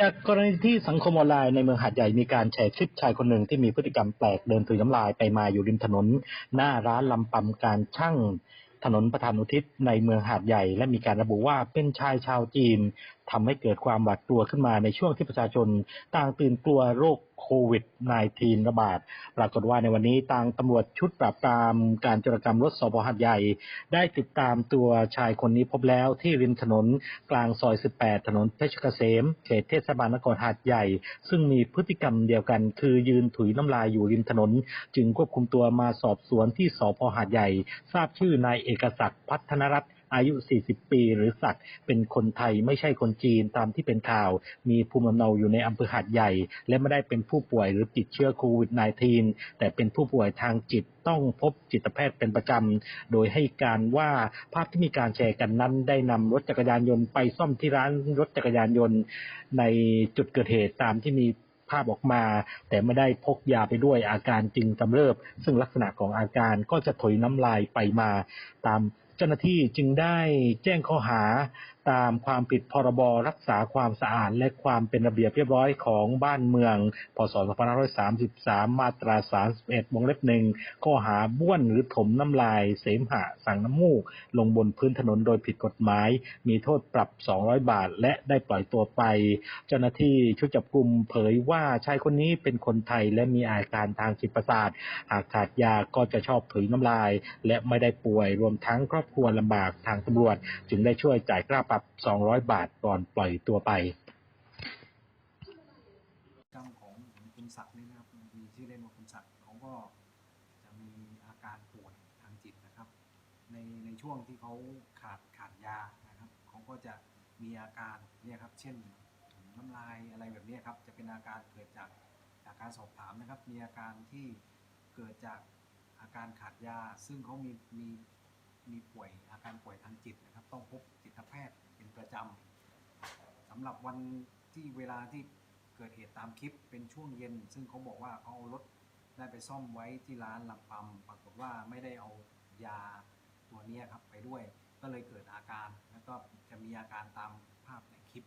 จากกรณีที่สังคมออนไลน์ในเมืองหาดใหญ่มีการแชร์คลิปชายคนหนึ่งที่มีพฤติกรรมแปลกเดินถือน้ำลายไปมาอยู่ริมถนน หน้าร้านลำปำการช่างถนนประธานอุทิศในเมืองหาดใหญ่ และมีการระบุว่าเป็นชายชาวจีน ทำให้เกิดความหวาดกลัวขึ้นมาในช่วงที่ประชาชนต่างตื่นกลัวโรคโควิด -19 ระบาด ปรากฏว่าในวันนี้ทางตำรวจชุดปราบปรามการจรกรรมรถสพหาดใหญ่ ได้ติดตามตัวชายคนนี้พบแล้วที่ริมถนนกลางซอย 18 ถนนเพชรเกษม เขตเทศบาลนครหาดใหญ่ ซึ่งมีพฤติกรรมเดียวกัน คือยืนถุยน้ำลายอยู่ริมถนน จึงควบคุมตัวมาสอบสวนที่สพหาดใหญ่ ทราบชื่อนายเอกศักดิ์พัฒนรัตน์ อายุ 40 ปี หรือศักดิ์เป็นคนไทยไม่ใช่คนจีนตามที่เป็นข่าว มีภูมิลำเนาอยู่ในอำเภอหาดใหญ่ และไม่ได้เป็นผู้ป่วยหรือติดเชื้อโควิด -19 แต่เป็นผู้ป่วยทางจิตต้องพบจิตแพทย์เป็นประจำ โดยให้การว่าภาพที่มีการแชร์กันนั้น ได้นำรถจักรยานยนต์ไปซ่อมที่ร้านรถจักรยานยนต์ในจุดเกิดเหตุตามที่มีภาพออกมา แต่ไม่ได้พกยาไปด้วยอาการจึงกำเริบ ซึ่งลักษณะของอาการก็จะถอยน้ำลายไปมาตาม เจ้าหน้าที่จึงได้แจ้งข้อหา ตามความผิดพรบรักษาความสะอาดและความเป็นระเบียบเรียบร้อยของบ้านเมือง พศ 2533 มาตรา 31 วงเล็บหนึ่งข้อหาบ้วนหรือถมน้ำลาย เสมหะ สั่งน้ำมูก ลงบนพื้นถนนโดยผิดกฎหมาย มีโทษปรับ 200 บาท และได้ปล่อยตัวไป เจ้าหน้าที่ชุดจับกลุ่มเผยว่าชายคนนี้เป็นคนไทยและมีอาการทางจิตประสาท หากขาดยาก็จะชอบถุยน้ำลาย และไม่ได้ป่วย รวมทั้งครอบครัวลำบากทางตำรวจ จึงได้ช่วยจ่ายค่าปรับ200 บาทก่อนปล่อยตัวไปกรรมของคุณศักดิ์นี่นะครับมีชื่อเล่นว่าคุณศักดิ์เขาก็จะมีอาการป่วยทางจิตนะครับ ในในช่วงที่เขาขาดขาดยานะครับเขาก็จะมีอาการเนี่ยครับ เช่นน้ำลายอะไรแบบนี้ครับจะเป็นอาการเกิดจากจากการสอบถามนะครับ มีอาการที่เกิดจากอาการขาดยา ซึ่งเขามีมีมีป่วยอาการป่วยทางจิตนะครับ ต้องพบจิตแพทย์ ประจำสำหรับวันที่เวลาที่เกิดเหตุตามคลิปเป็นช่วงเย็น ซึ่งเขาบอกว่าเขาเอารถได้ไปซ่อมไว้ที่ร้านลำปำปรากฏว่าไม่ได้เอายาตัวนี้ครับไปด้วย ก็เลยเกิดอาการ แล้วก็จะมีอาการตามภาพในคลิป